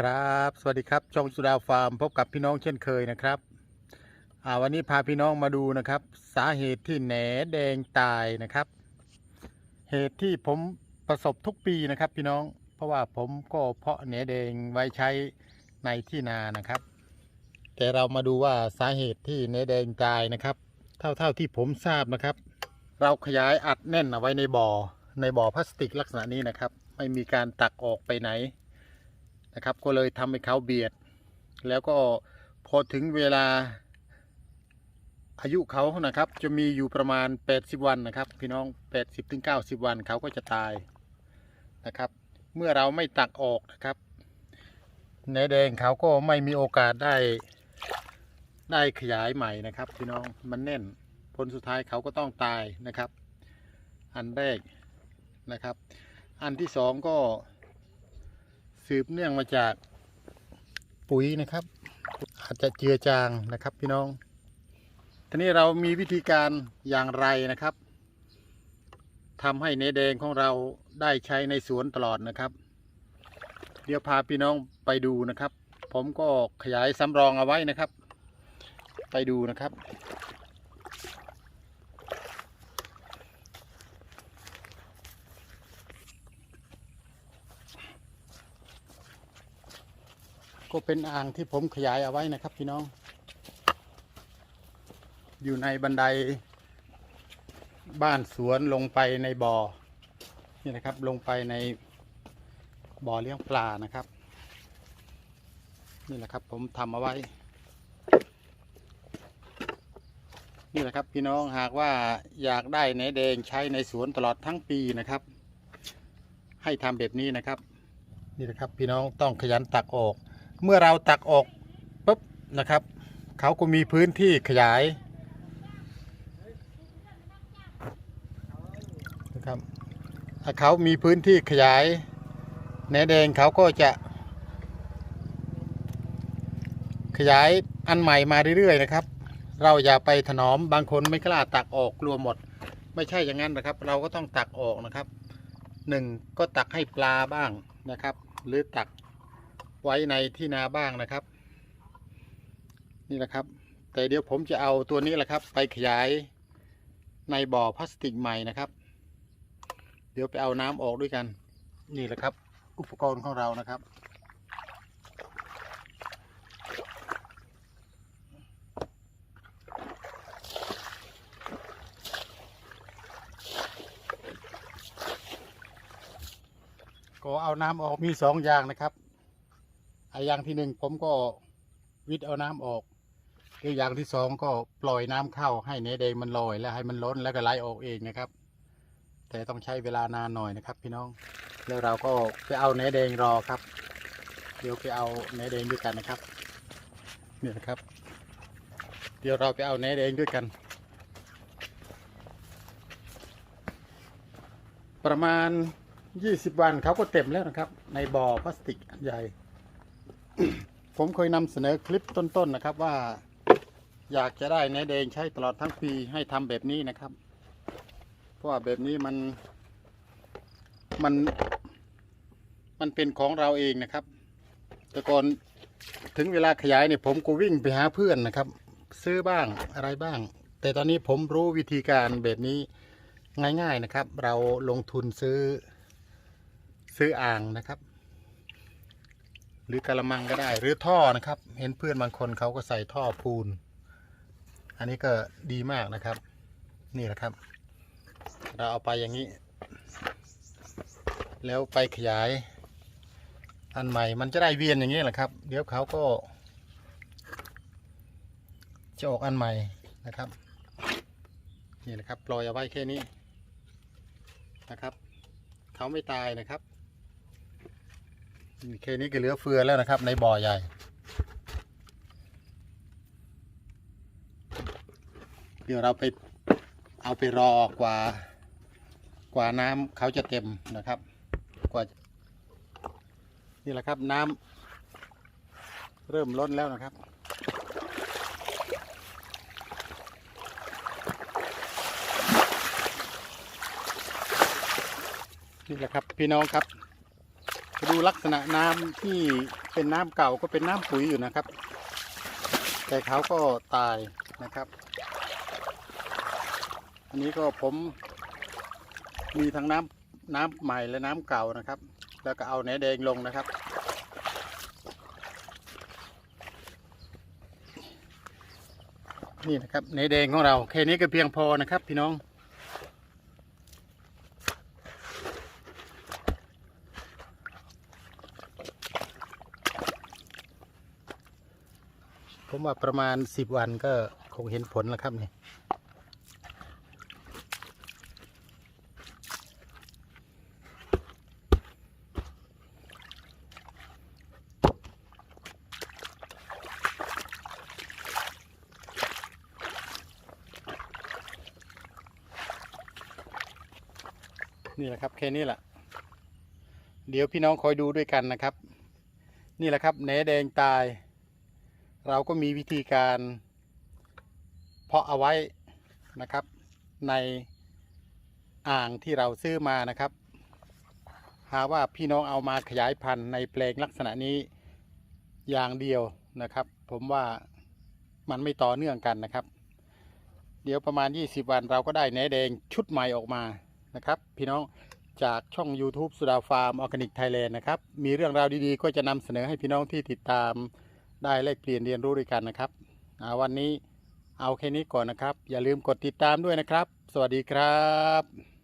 ครับ สวัสดีครับ ช่องสุดาฟาร์ม พบกับพี่น้องเช่นเคยนะครับวันนี้พาพี่น้องมาดูนะครับ สาเหตุที่แหนแดงตายนะครับ เหตุที่ผมประสบทุกปีนะครับ พี่น้อง เพราะว่าผมก็เพาะแหนแดงไว้ใช้ในที่นานะครับ แต่เรามาดูว่าสาเหตุที่แหนแดงตายนะครับ เท่าเท่าที่ผมทราบนะครับ เราขยายอัดแน่นเอาไว้ในบ่อ ในบ่อพลาสติกลักษณะนี้นะครับ ไม่มีการตักออกไปไหน นะครับ ก็เลยทำให้เขาเบียด แล้วก็พอถึงเวลาอายุเขานะครับ จะมีอยู่ประมาณ 80 วันนะครับ พี่น้อง 80ถึง90 วันเขาก็จะตายนะครับ เมื่อเราไม่ตักออกนะครับเนื้อแดงเขาก็ไม่มีโอกาสได้ได้ขยายใหม่นะครับ พี่น้องมันแน่นผลสุดท้ายเขาก็ต้องตายนะครับ อันแรกนะครับ อันที่สองก็ สืบเนื่องมาจากปุ๋ยนะครับ อาจจะเจือจางนะครับพี่น้อง ทีนี้เรามีวิธีการอย่างไรนะครับทำให้เนแดงของเราได้ใช้ในสวนตลอดนะครับ เดี๋ยวพาพี่น้องไปดูนะครับ ผมก็ขยายสำรองเอาไว้นะครับ ไปดูนะครับ ก็เป็นอ่างที่ผมขยายเอาไว้นะครับพี่น้อง อยู่ในบันได บ้านสวนลงไปในบ่อนี่นะครับ ลงไปในบ่อเลี้ยงปลานะครับ นี่แหละครับผมทำเอาไว้ นี่แหละครับพี่น้องหากว่าอยากได้เนแดงใช้ในสวนตลอดทั้งปีนะครับ ให้ทำแบบนี้นะครับ นี่แหละครับพี่น้องต้องขยันตักออก เมื่อเราตักออกปุ๊บนะครับ เขาก็มีพื้นที่ขยายนะครับถ้าเขามีพื้นที่ขยายแหนแดงเขาก็จะ ขยายอันใหม่มาเรื่อยๆนะครับ เราอย่าไปถนอมบางคนไม่กล้าตักออกกลัวหมด ไม่ใช่อย่างนั้นนะครับ เราก็ต้องตักออกนะครับหนึ่งก็ตักให้ปลาบ้างนะครับ หรือตัก ไว้ในที่นาบ้างนะครับ นี่แหละครับ แต่เดี๋ยวผมจะเอาตัวนี้แหละครับ ไปขยายในบ่อพลาสติกใหม่นะครับ เดี๋ยวไปเอาน้ำออกด้วยกัน นี่แหละครับ อุปกรณ์ของเรานะครับก็เอาน้ำออกมีสองอย่างนะครับ ไอ้อย่างที่หนึ่งผมก็วิทย์เอาน้ำออกอีกอย่างที่สองก็ปล่อยน้ำเข้าให้เนื้อแดงมันลอยแล้วให้มันล้นแล้วก็ไหลออกเองนะครับ แต่ต้องใช้เวลานานหน่อยนะครับ พี่น้อง แล้วเราก็ไปเอาเนื้อแดงรอครับ เดี๋ยวไปเอาเนื้อแดงด้วยกันนะครับนี่นะครับ เดี๋ยวเราไปเอาเนื้อแดงด้วยกัน ประมาณ 20 วันเขาก็เต็มแล้วนะครับ ในบ่อพลาสติกอันใหญ่ ผมเคยนำเสนอคลิปต้นๆนะครับว่า อยากจะได้เนื้อแดงใช้ตลอดทั้งปีให้ทำแบบนี้นะครับ เพราะว่าแบบนี้มันมัน มันเป็นของเราเองนะครับ แต่ก่อนถึงเวลาขยายเนี่ยผมก็วิ่งไปหาเพื่อนนะครับ ซื้อบ้างอะไรบ้าง แต่ตอนนี้ผมรู้วิธีการแบบนี้ง่าย ๆนะครับ เราลงทุนซื้อซื้ออ่างนะครับ หรือกระมังก็ได้ หรือท่อนะครับ เห็นเพื่อนบางคนเขาก็ใส่ท่อพูน อันนี้ก็ดีมากนะครับ นี่แหละครับ เราเอาไปอย่างนี้ แล้วไปขยาย อันใหม่มันจะได้เวียนอย่างนี้แหละครับ เดี๋ยวเขาก็จะออกอันใหม่นะครับ นี่แหละครับปล่อยเอาไว้แค่นี้นะครับ เขาไม่ตายนะครับ แค่นี้ก็เหลือเฟือแล้วนะครับ ในบ่อใหญ่ เดี๋ยวเราไปเอาไปรอกว่า กว่าน้ำเขาจะเต็มนะครับ กว่า นี่แหละครับน้ำเริ่มล้นแล้วนะครับนี่แหละครับพี่น้องครับ ดูลักษณะน้ำที่เป็นน้ำเก่าก็เป็นน้ำปุ๋ยอยู่นะครับ แต่เขาก็ตายนะครับ อันนี้ก็ผมมีทั้งน้ำน้ำใหม่และน้ำเก่านะครับ แล้วก็เอาแหนแดงลงนะครับ นี่นะครับแหนแดงของเราแค่นี้ก็เพียงพอนะครับ พี่น้อง ผมว่าประมาณสิบวันก็คงเห็นผลแล้วครับนี่นี่แหละครับแค่นี้แหละเดี๋ยวพี่น้องคอยดูด้วยกันนะครับ นี่แหละครับแหนแดงตาย เราก็มีวิธีการเพาะเอาไว้นะครับ ในอ่างที่เราซื้อมานะครับ หาว่าพี่น้องเอามาขยายพันธุ์ในแปลงลักษณะนี้อย่างเดียวนะครับ ผมว่ามันไม่ต่อเนื่องกันนะครับ เดี๋ยวประมาณ 20 วันเราก็ได้แหนแดงชุดใหม่ออกมานะครับ พี่น้องจากช่อง YouTube สุดาฟาร์มออร์แกนิกไทยแลนด์นะครับ มีเรื่องราวดีๆ ก็จะนำเสนอให้พี่น้องที่ติดตาม ได้แลกเปลี่ยนเรียนรู้ด้วยกันนะครับวันนี้เอาแค่นี้ก่อนนะครับ อย่าลืมกดติดตามด้วยนะครับ สวัสดีครับ